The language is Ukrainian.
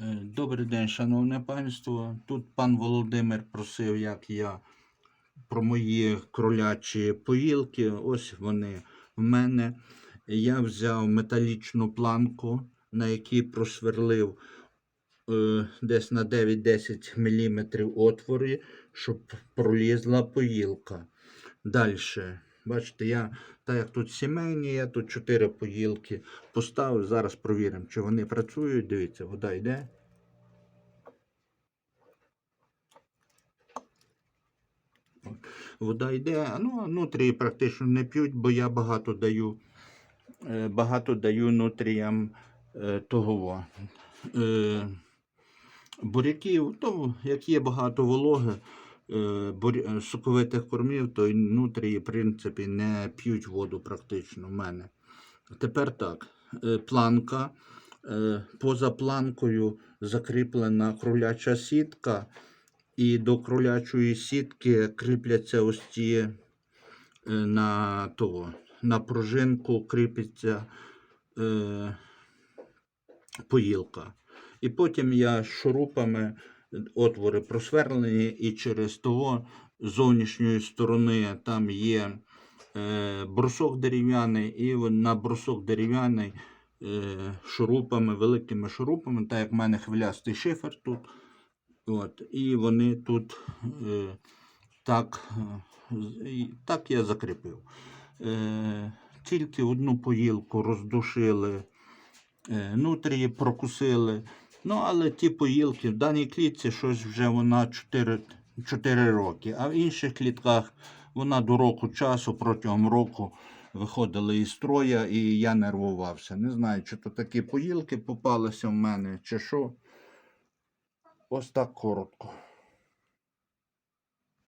Е, Добрий день, шановне панство. Тут пан Володимир просив, як я про мої кролячі поїлки. Ось вони в мене. Я взяв металічну планку, на якій просверлив е, десь на 9-10 мм отвори, щоб пролізла поїлка. Далі. Бачите, я, так як тут сімейні, я тут 4 поїлки поставив. Зараз провіримо, чи вони працюють. Дивіться, вода йде. Вода йде, ну, а нутрії практично не п'ють, бо я багато даю, е, багато даю нутріям е, того. Е, буряків, то як є багато вологи, соковитих кормів, то нутрії, в принципі, не п'ють воду практично в мене. Тепер так, е, планка. Е, Поза планкою закріплена кроляча сітка, і до кролячої сітки кріпляться ось ці е, на, того, на пружинку кріпиться е, поїлка. І потім я шурупами отвори просверлені, і через того зовнішньої сторони там є е, брусок дерев'яний, і на брусок дерев'яний е, шурупами, великими шурупами, так як в мене хвилястий шифер тут. От, і вони тут е, так, так я закріпив. Тільки одну поїлку роздушили, нутрії прокусили. Ну, але ті поїлки в даній клітці щось вже вона 4, 4 роки, а в інших клітках вона до року часу, протягом року виходила із строя, і я нервувався. Не знаю, чи то такі поїлки попалися в мене, чи що. Ось так коротко.